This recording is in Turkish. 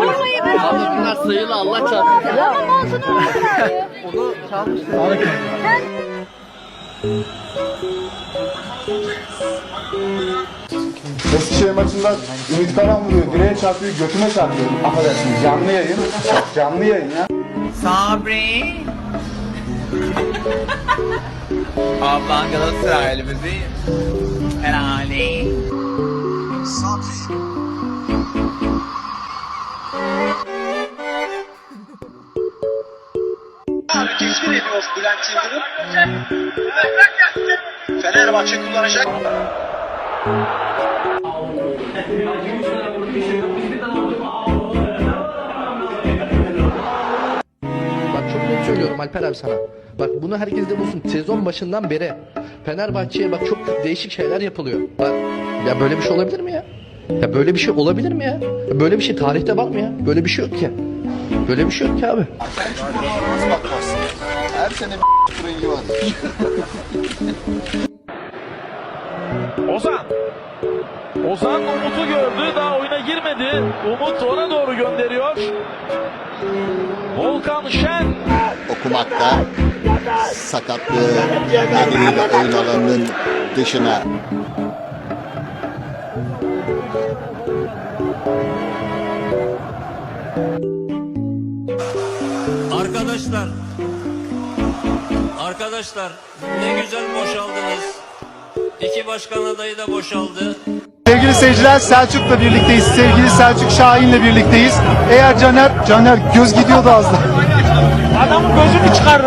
Vallahi ben Abla bunlar sayılı Allah çarpsın. Ama montunu unutun abi. Onu çalmışlar. Eskişehir maçında Ümit Karan vuruyor, direğe çarpıyor, götüme çarpıyor. Affedersiniz, canlı yayın. Canlı yayın ya. Sabri. Ablan Galatasaraylı bizi. Abi tesbih ediyor Bülent Yıldırım. Fenerbahçe kullanacak. Bak çok net söylüyorum Alper abi sana. Bak bunu herkes de bulsun. Sezon başından beri Fenerbahçe'ye bak çok değişik şeyler yapılıyor. Bak ya böyle bir şey olabilir mi ya? Ya böyle bir şey olabilir mi ya? Ya Böyle bir şey tarihte var mı ya? Böyle bir şey yok ki. Böyle bir şey yok ki abi. Her sene bir rengi var. Ozan. Ozan Umut'u gördü. Daha oyuna girmedi. Umut ona doğru gönderiyor. Volkan Şen. okumakta sakatlığı nedeniyle oyun alanının dışına Arkadaşlar, arkadaşlar ne güzel boşaldınız. İki başkan adayı da boşaldı. Sevgili seyirciler Selçuk'la birlikteyiz. Sevgili Selçuk Şahin'le birlikteyiz. Eğer Caner, Caner göz gidiyordu az daha. Adamın gözünü çıkarır